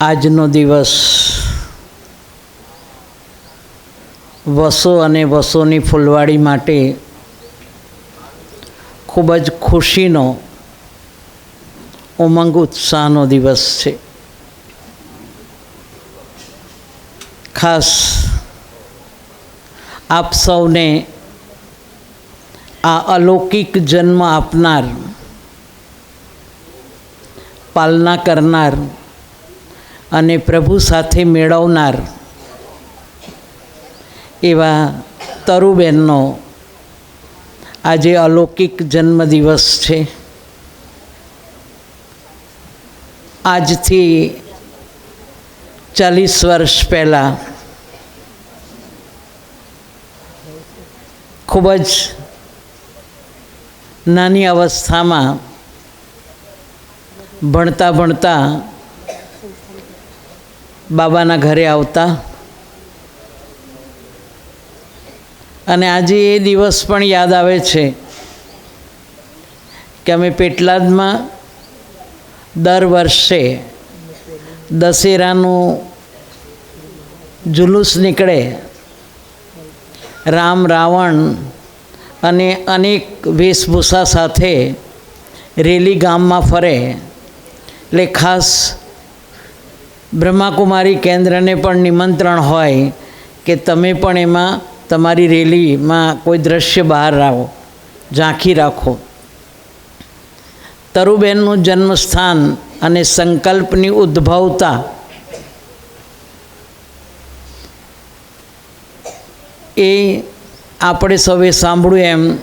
આજનો દિવસ વસો અને વસોની ફૂલવાડી માટે ખૂબ જ ખુશીનો, ઉમંગ, ઉત્સાહનો દિવસ છે. ખાસ આપ સૌને આ અલૌકિક જન્મ આપનાર, પાલના કરનાર અને પ્રભુ સાથે મેળવનાર એવા તરુબેનનો આજે અલૌકિક જન્મદિવસ છે. આજથી ચાલીસ વર્ષ પહેલાં ખૂબ જ નાની અવસ્થામાં ભણતા ભણતા બાબાના ઘરે આવતા. અને આજે એ દિવસ પણ યાદ આવે છે કે અમે પેટલાદમાં દર વર્ષે દશેરાનું જુલુસ નીકળે. રામ રાવણ અને અનેક વેશભૂષા સાથે રેલી ગામમાં ફરે. એટલે ખાસ બ્રહ્માકુમારી કેન્દ્રને પણ નિમંત્રણ હોય કે તમે પણ એમાં તમારી રેલીમાં કોઈ દ્રશ્ય બહાર લાવો, ઝાંખી રાખો. તરુબેનનું જન્મસ્થાન અને સંકલ્પની ઉદ્ભવતા એ આપણે સૌએ સાંભળ્યું એમ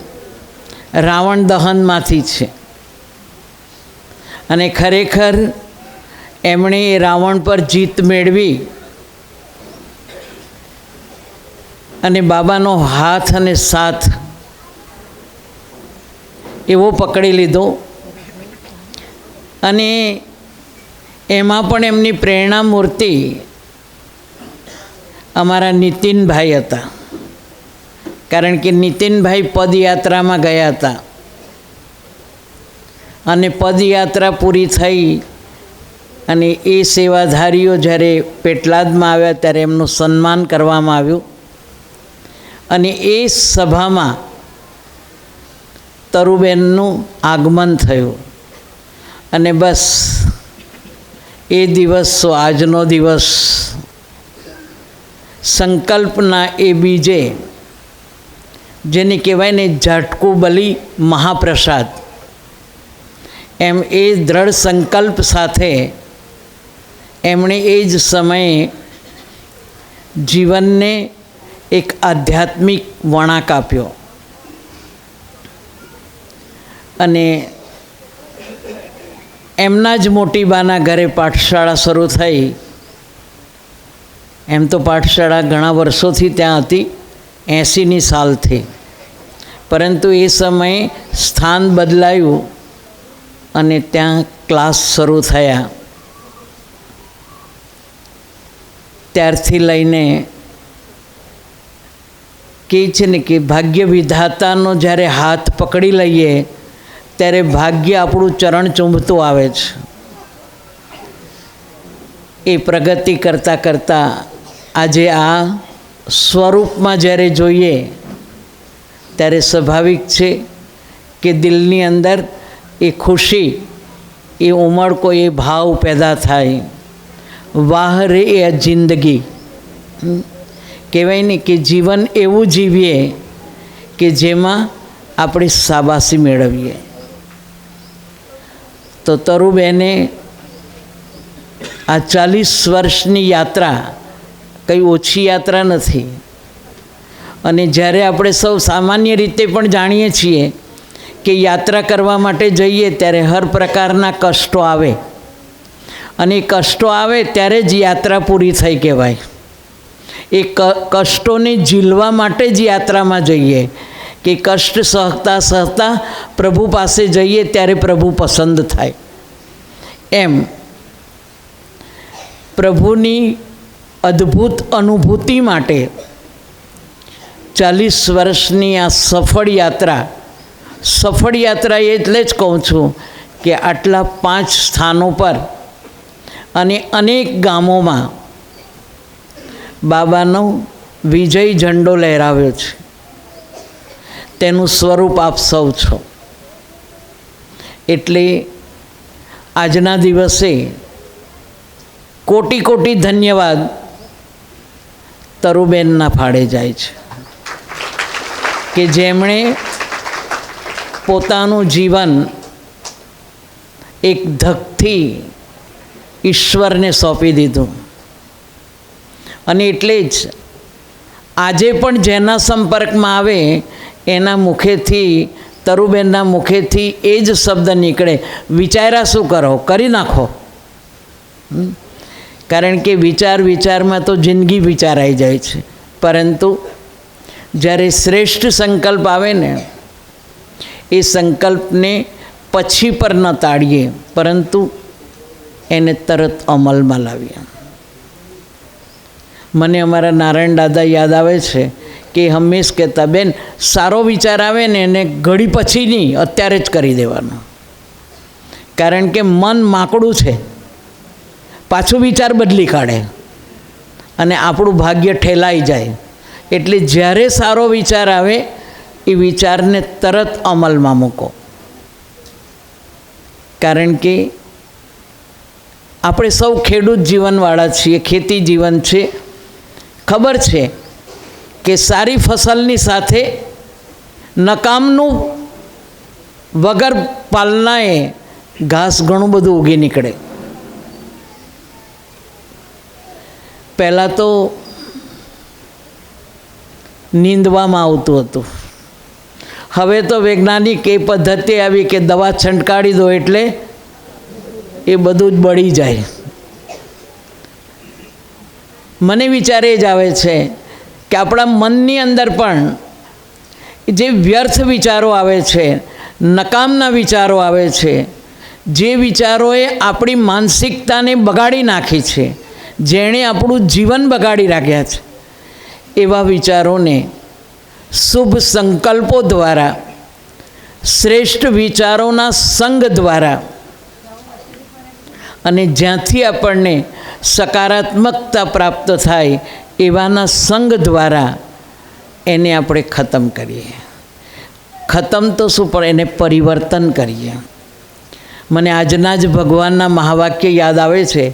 રાવણ દહનમાંથી છે. અને ખરેખર એમણે રાવણ પર જીત મેળવી. અને બાબાનો હાથ અને સાથ એવો પકડી લીધો. અને એમાં પણ એમની પ્રેરણા મૂર્તિ અમારા નીતિનભાઈ હતા. કારણ કે નીતિનભાઈ પદયાત્રામાં ગયા હતા. અને પદયાત્રા પૂરી થઈ અને એ સેવાધારીઓ જ્યારે પેટલાદમાં આવ્યા ત્યારે એમનું સન્માન કરવામાં આવ્યું. અને એ સભામાં તરુબેનનું આગમન થયું. અને બસ, એ દિવસ આજનો દિવસ. સંકલ્પના એ બીજે, જેને કહેવાય ને ઝાટકું બલી મહાપ્રસાદ. એમ એ દ્રઢ સંકલ્પ સાથે એમણે એ જ સમયે જીવનને એક આધ્યાત્મિક વળાંક આપ્યો. અને એમના જ મોટી બાના ઘરે પાઠશાળા શરૂ થઈ. એમ તો પાઠશાળા ઘણા વર્ષોથી ત્યાં હતી એંસીની સાલથી પરંતુ એ સમયે સ્થાન બદલાયું અને ત્યાં ક્લાસ શરૂ થયા. ત્યારથી લઈને કે છે ને કે ભાગ્ય વિધાતાનો જ્યારે હાથ પકડી લઈએ, ત્યારે ભાગ્ય આપણું ચરણ ચૂંબતું આવે છે. એ પ્રગતિ કરતાં કરતાં આજે આ સ્વરૂપમાં જ્યારે જોઈએ, ત્યારે સ્વાભાવિક છે કે દિલની અંદર એ ખુશી, એ ઉમળકો, એ ભાવ પેદા થાય. વાહ રે એ જિંદગી. કહેવાય ને કે જીવન એવું જીવીએ કે જેમાં આપણે શાબાશી મેળવીએ. તો તરુબેને આ ચાલીસ વર્ષની યાત્રા કંઈ ઓછી યાત્રા નથી. અને જ્યારે આપણે સૌ સામાન્ય રીતે પણ જાણીએ છીએ કે યાત્રા કરવા માટે જઈએ ત્યારે હર પ્રકારના કષ્ટો આવે. અને કષ્ટો આવે ત્યારે જ યાત્રા પૂરી થઈ કહેવાય. એ કષ્ટોને ઝીલવા માટે જ યાત્રામાં જઈએ. કે કષ્ટ સહતા સહતા પ્રભુ પાસે જઈએ ત્યારે પ્રભુ પસંદ થાય. એમ. પ્રભુની અદ્ભુત અનુભૂતિ માટે ચાલીસ વર્ષની આ સફળ યાત્રા સફળ યાત્રા એટલે જ કહું છું કે આટલા પાંચ સ્થાનો પર અને અનેક ગામોમાં બાબાનો વિજય ઝંડો લહેરાવ્યો છે. તેનું સ્વરૂપ આપ સૌ છો. એટલે આજના દિવસે કોટી કોટી ધન્યવાદ તરુબેનના ફાળે જાય છે. કે જેમણે પોતાનું જીવન એક ધકથી ઈશ્વરને સોંપી દીધું. અને એટલે જ આજે પણ જેના સંપર્કમાં આવે, એના મુખેથી, તરુબેનના મુખેથી એ જ શબ્દ નીકળે. વિચાર્યા શું કરો? કરી નાખો. કારણ કે વિચાર વિચારમાં તો જિંદગી વિચારાઈ જાય છે. પરંતુ જ્યારે શ્રેષ્ઠ સંકલ્પ આવે ને, એ સંકલ્પને પછી પર ન તાળીએ. પરંતુ એને તરત અમલમાં લાવીએ મને અમારા નારાયણ દાદા યાદ આવે છે કે હંમેશ કહેતા, બેન, સારો વિચાર આવે ને એને ઘડી પછી નહીં, અત્યારે જ કરી દેવાનો. કારણ કે મન માકડું છે. પાછું વિચાર બદલી કાઢે અને આપણું ભાગ્ય ઠેલાઈ જાય. એટલે જ્યારે સારો વિચાર આવે, એ વિચારને તરત અમલમાં મૂકો. કારણ કે આપણે સૌ ખેડૂત જીવનવાળા છીએ, ખેતી જીવન છે. ખબર છે કે સારી ફસલની સાથે નકામનું વગર પાલનાએ ઘાસ ઘણું બધું ઉગી નીકળે. પહેલાં તો નીંદવામાં આવતું હતું. હવે તો વૈજ્ઞાનિક એ પદ્ધતિ આવી કે દવા છંટકાળી દો એટલે એ બધું જ બળી જાય. મને વિચાર જ આવે છે કે આપણા મનની અંદર પણ જે વ્યર્થ વિચારો આવે છે, નકામના વિચારો આવે છે, જે વિચારોએ આપણી માનસિકતાને બગાડી નાખી છે, જેણે આપણું જીવન બગાડી રાખ્યા છે, એવા વિચારોને શુભ સંકલ્પો દ્વારા, શ્રેષ્ઠ વિચારોના સંગ દ્વારા અને જ્યાંથી આપણને સકારાત્મકતા પ્રાપ્ત થાય એવાના સંગ દ્વારા એને આપણે ખતમ કરીએ. ખતમ તો શું પણ એને પરિવર્તન કરીએ. મને આજના જ ભગવાનના મહાવાક્ય યાદ આવે છે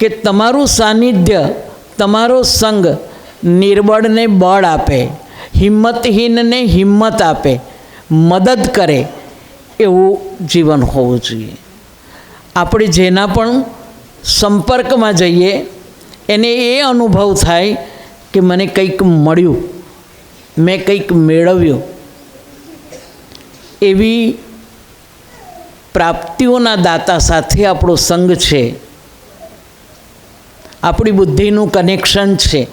કે તમારું સાનિધ્ય, તમારો સંગ નિર્બળને બળ આપે, હિંમતહીનને હિંમત આપે, મદદ કરે એવું જીવન હોવું જોઈએ. આપણે જેના પણ સંપર્કમાં જઈએ, એને એ અનુભવ થાય કે મને કંઈક મળ્યું, મેં કંઈક મેળવ્યું. એવી પ્રાપ્તિઓના દાતા સાથે આપણો સંગ છે. આપણી બુદ્ધિનું કનેક્શન છે.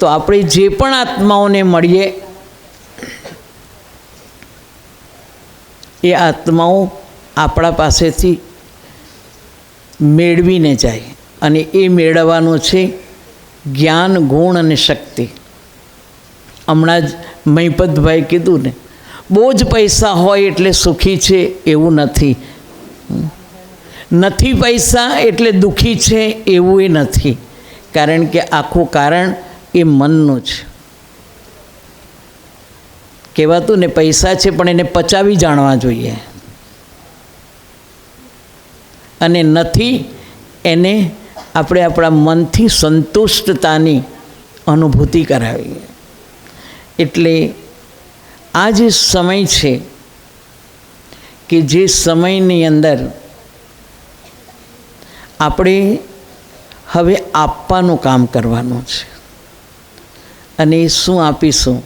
તો આપણે જે પણ આત્માઓને મળીએ, એ આત્માઓ આપણા પાસેથી મેળવીને જાય અને એ મેળવવાનું છે જ્ઞાન, ગુણ અને શક્તિ. હમણાં જ મહિપતભાઈ કીધું ને, બહુ જ પૈસા હોય એટલે સુખી છે એવું નથી. નથી પૈસા એટલે દુઃખી છે એવું એ નથી, કારણ કે આખું કારણ એ મનનું છે. કહેવાતું ને, પૈસા છે પણ એને પચાવી જાણવા જોઈએ. અને નથી, એને આપણે આપણા મનથી સંતુષ્ટતાની અનુભૂતિ કરાવીએ. એટલે આ જે સમય છે, કે જે સમયની અંદર આપણે હવે આપવાનું કામ કરવાનું છે. અને એ શું આપીશું?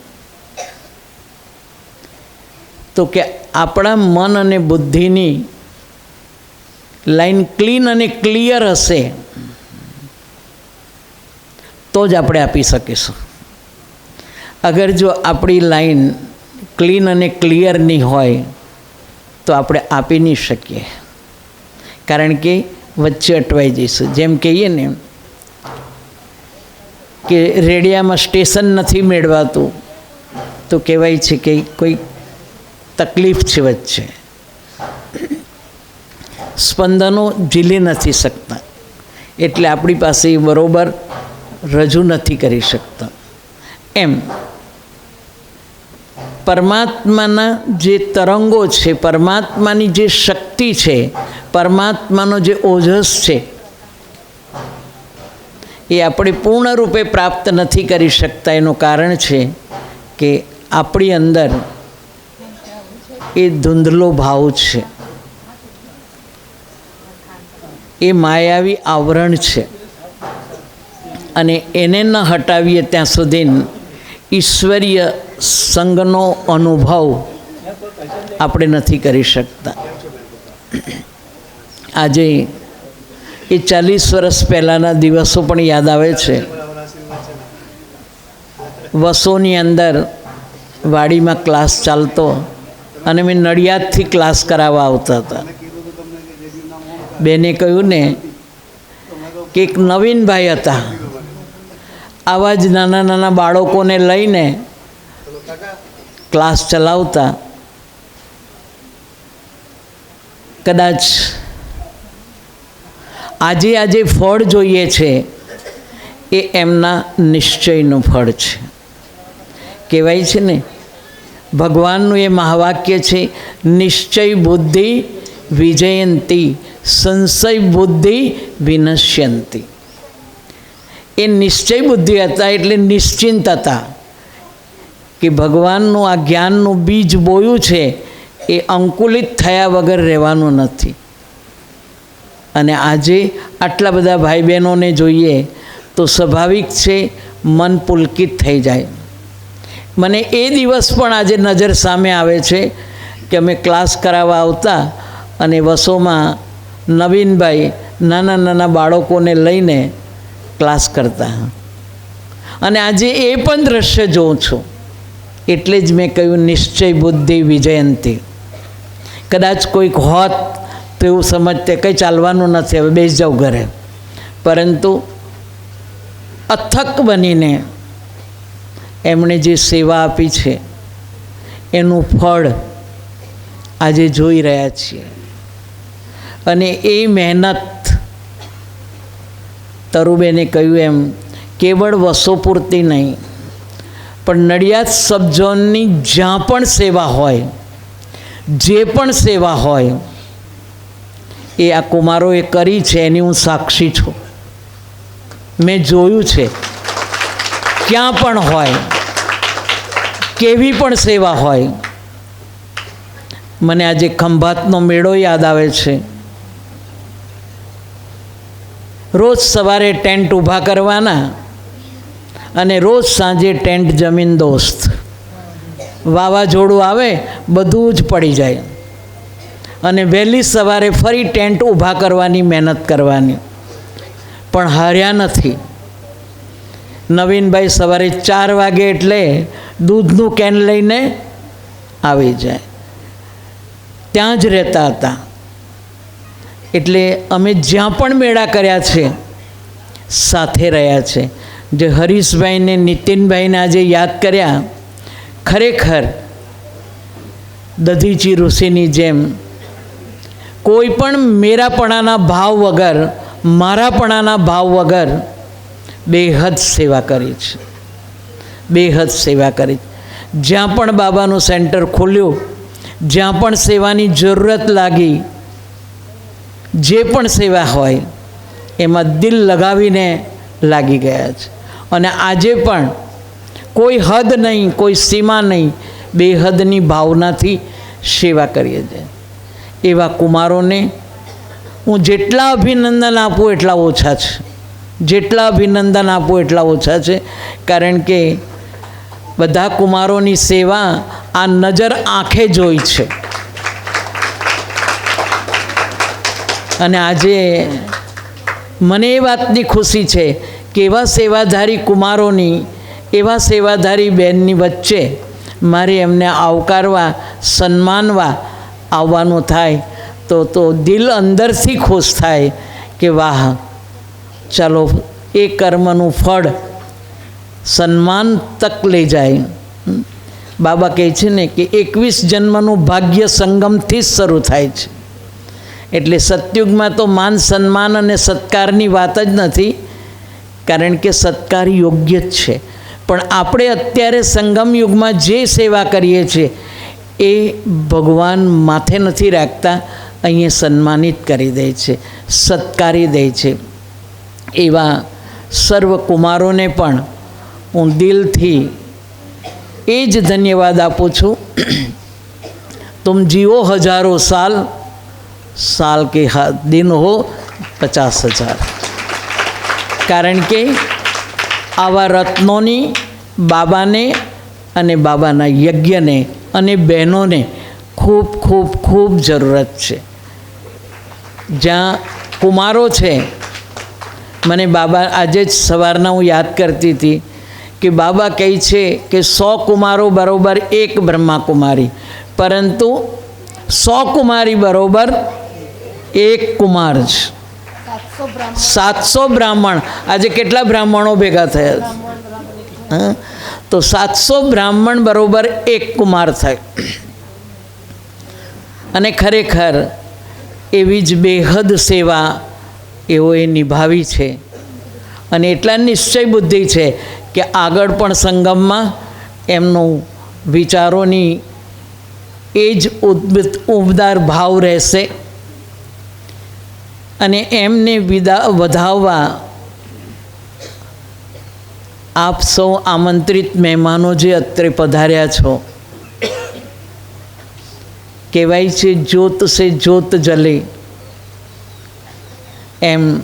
તો કે આપણા મન અને બુદ્ધિની લાઈન ક્લીન અને ક્લિયર હશે, તો જ આપણે આપી શકીશું. અગર જો આપણી લાઈન ક્લીન અને ક્લિયર નહીં હોય, તો આપણે આપી નહીં શકીએ. કારણ કે વચ્ચે અટવાઈ જઈશું. જેમ કહીએ ને, કે રેડિયામાં સ્ટેશન નથી મેળવાતું, તો કહેવાય છે કે કોઈ તકલીફ છે વચ્ચે. સ્પંદનો ઝીલી નથી શકતા. એટલે આપણી પાસે એ બરોબર રજૂ નથી કરી શકતા. એમ. પરમાત્માના જે તરંગો છે, પરમાત્માની જે શક્તિ છે, પરમાત્માનો જે ઓજસ છે, એ આપણે પૂર્ણરૂપે પ્રાપ્ત નથી કરી શકતા. એનું કારણ છે કે આપણી અંદર એ ધૂંધલો ભાવ છે. એ માયાવી આવરણ છે. અને એને ન હટાવીએ ત્યાં સુધી ઈશ્વરીય સંગનો અનુભવ આપણે નથી કરી શકતા. આજે એ ચાલીસ વર્ષ પહેલાંના દિવસો પણ યાદ આવે છે. વસોની અંદર વાડીમાં ક્લાસ ચાલતો અને મેં નડિયાદથી ક્લાસ કરાવવા આવતા હતા. બેને કહ્યું ને કે એક નવીનભાઈ હતા. આવા જ નાના નાના બાળકોને લઈને ક્લાસ ચલાવતા. કદાચ આજે આજે ફળ જોઈએ છે, એ એમના નિશ્ચયનું ફળ છે. કહેવાય છે ને, ભગવાનનું એ મહાવાક્ય છે, નિશ્ચય બુદ્ધિ વિજયંતી. સંશય બુદ્ધિ વિનશ્યંતી. એ નિશ્ચય બુદ્ધિ હતા એટલે નિશ્ચિંત હતા કે ભગવાનનું આ જ્ઞાનનું બીજ બોયું છે એ અંકુલિત થયા વગર રહેવાનું નથી. અને આજે આટલા બધા ભાઈ બહેનોને જોઈએ તો સ્વાભાવિક છે મન પુલકિત થઈ જાય. મને એ દિવસ પણ આજે નજર સામે આવે છે કે અમે ક્લાસ કરાવવા આવતા અને વસોમાં નવીનભાઈ નાના નાના બાળકોને લઈને ક્લાસ કરતા. અને આજે એ પણ દ્રશ્ય જોઉં છું. એટલે જ મેં કહ્યું, નિશ્ચય બુદ્ધિ વિજયંતી. કદાચ કોઈક હોત તો એવું સમજતે, કંઈ ચાલવાનું નથી, હવે બેસી જાઉં ઘરે. પરંતુ અથક બનીને એમણે જે સેવા આપી છે, એનું ફળ આજે જોઈ રહ્યા છીએ. અને એ મહેનત તરુબેને કહ્યું એમ, કેવળ વસો પૂરતી નહીં, પણ નડિયાદ સબઝોનની જ્યાં પણ સેવા હોય, જે પણ સેવા હોય, એ આ કુમારોએ કરી છે, એની હું સાક્ષી છું. મેં જોયું છે, ક્યાં પણ હોય, કેવી પણ સેવા હોય, મને આજે ખંભાતનો મેળો યાદ આવે છે. રોજ સવારે ટેન્ટ ઊભા કરવાના અને રોજ સાંજે ટેન્ટ જમીન દોસ્ત. વાવાઝોડું આવે, બધું જ પડી જાય. અને વહેલી સવારે ફરી ટેન્ટ ઊભા કરવાની મહેનત કરવાની. પણ હાર્યા નથી. નવીનભાઈ સવારે ચાર વાગે એટલે દૂધનું કેન લઈને આવી જાય. ત્યાં જ રહેતા હતા. એટલે અમે જ્યાં પણ મેળા કર્યા છે, સાથે રહ્યા છે. જે હરીશભાઈને, નીતિનભાઈને આજે યાદ કર્યા, ખરેખર દધીચી ઋષિની જેમ કોઈ પણ મેરાપણાના ભાવ વગર, મારાપણાના ભાવ વગર બેહદ સેવા કરી છે. બેહદ સેવા કરી જ્યાં પણ બાબાનું સેન્ટર ખોલ્યું, જ્યાં પણ સેવાની જરૂરત લાગી જે પણ સેવા હોય, એમાં દિલ લગાવીને લાગી ગયા છે. અને આજે પણ કોઈ હદ નહીં, કોઈ સીમા નહીં, બેહદની ભાવનાથી સેવા કરીએ છીએ. એવા કુમારોને હું જેટલા અભિનંદન આપું એટલા ઓછા છે. જેટલા અભિનંદન આપું એટલા ઓછા છે. કારણ કે બધા કુમારોની સેવા આ નજર આંખે જોઈ છે. અને આજે મને એ વાતની ખુશી છે કે એવા સેવાધારી કુમારોની, એવા સેવાધારી બહેનની વચ્ચે મારે એમને આવકારવા, સન્માનવા આવવાનું થાય તો તો દિલ અંદરથી ખુશ થાય કે વાહ, ચાલો એ કર્મનું ફળ સન્માન તક લઈ જાય. બાબા કહે છે ને કે એકવીસ જન્મનું ભાગ્ય સંગમથી જ શરૂ થાય છે. એટલે સતયુગમાં તો માન સન્માન અને સત્કારની વાત જ નથી, કારણ કે સત્કાર યોગ્ય જ છે. પણ આપણે અત્યારે સંગમ યુગમાં જે સેવા કરીએ છીએ, એ ભગવાન માથે નથી રાખતા, અહીંયા સન્માનિત કરી દે છે, સત્કારી દે છે. એવા સર્વ કુમારોને પણ હું દિલથી એ જ ધન્યવાદ આપું છું. તુમ જીવો હજારો સાલ साल के हा- दिन हो પચાસ હજાર કારણ કે આવા રત્નોની બાબાને અને બાબાના યજ્ઞને અને બહેનોને ખૂબ ખૂબ ખૂબ જરૂરત છે જ્યાં કુમારો છે મને બાબા આજે જ સવારના હું યાદ કરતી હતી કે બાબા કહે છે કે સો કુમારો બરોબર એક બ્રહ્માકુમારી પરંતુ સો કુમારી બરોબર એક કુમાર જ. સાતસો બ્રાહ્મણ. આજે કેટલા બ્રાહ્મણો ભેગા થયા? હા? તો સાતસો બ્રાહ્મણ બરોબર એક કુમાર થાય. અને ખરેખર એવી જ બેહદ સેવા એઓએ નિભાવી છે. અને એટલા નિશ્ચય બુદ્ધિ છે કે આગળ પણ સંગમમાં એમનું વિચારોની એ જ ઉદ્ભિત ઉબદાર ભાવ રહેશે. અને એમને વિદા વધાવવા આપ સૌ આમંત્રિત મહેમાનો જે અત્રે પધાર્યા છો, કહેવાય છે, જ્યોત સે જ્યોત જલે. એમ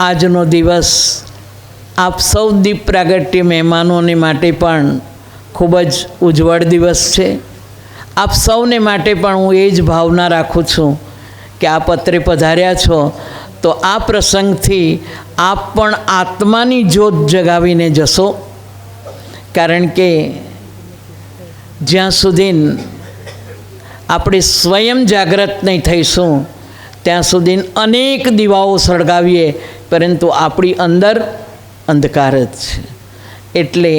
આજનો દિવસ આપ સૌ દીપ પ્રાગટ્ય મહેમાનોને માટે પણ ખૂબ જ ઉજ્જવળ દિવસ છે. આપ સૌને માટે પણ હું એ જ ભાવના રાખું છું કે આપ અત્રે પધાર્યા છો, તો આ પ્રસંગથી આપ પણ આત્માની જોત જગાવીને જશો. કારણ કે જ્યાં સુધી આપણે સ્વયં જાગૃત નહીં થઈશું, ત્યાં સુધી અનેક દીવાઓ સળગાવીએ, પરંતુ આપણી અંદર અંધકાર જ છે. એટલે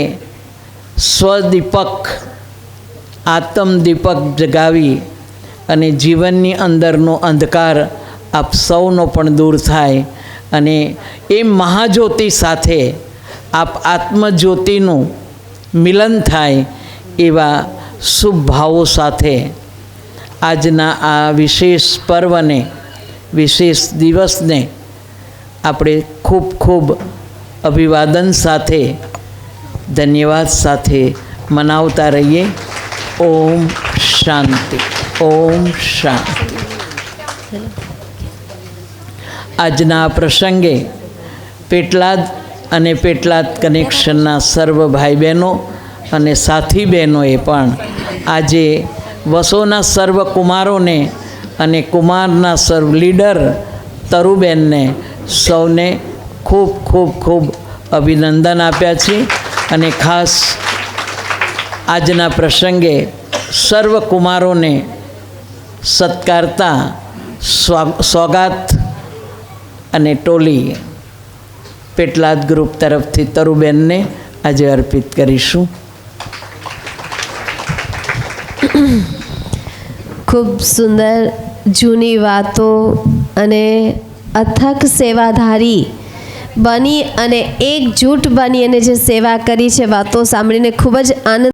સ્વદીપક, આત્મદીપક જગાવી અને જીવનની અંદરનો અંધકાર આપ સૌનો પણ દૂર થાય અને એ મહાજ્યોતિ સાથે આપ આત્મજ્યોતિનું મિલન થાય એવા શુભ ભાવો સાથે આજના આ વિશેષ પર્વને, વિશેષ દિવસને આપણે ખૂબ ખૂબ અભિવાદન સાથે, ધન્યવાદ સાથે મનાવતા રહીએ. ઓમ શાંતિ. ઓમ શાંતિ. આજના પ્રસંગે પેટલાદ અને પેટલાદ કનેક્શનના સર્વ ભાઈ બહેનો અને સાથી બહેનોએ પણ આજે વસોના સર્વ કુમારોને અને કુમારના સર્વ લીડર તરુબેનને સૌને ખૂબ ખૂબ ખૂબ અભિનંદન આપ્યા છે અને ખાસ આજના પ્રસંગે સર્વ કુમારોને સત્કારતા સ્વાગત અને ટોલી પેટલાદ ગ્રુપ તરફથી તરુબેનને આજે અર્પિત કરીશું. ખૂબ સુંદર જૂની વાતો અને અથક સેવાધારી બની અને એકજૂટ બની અને જે સેવા કરી છે, વાતો સાંભળીને ખૂબ જ આનંદ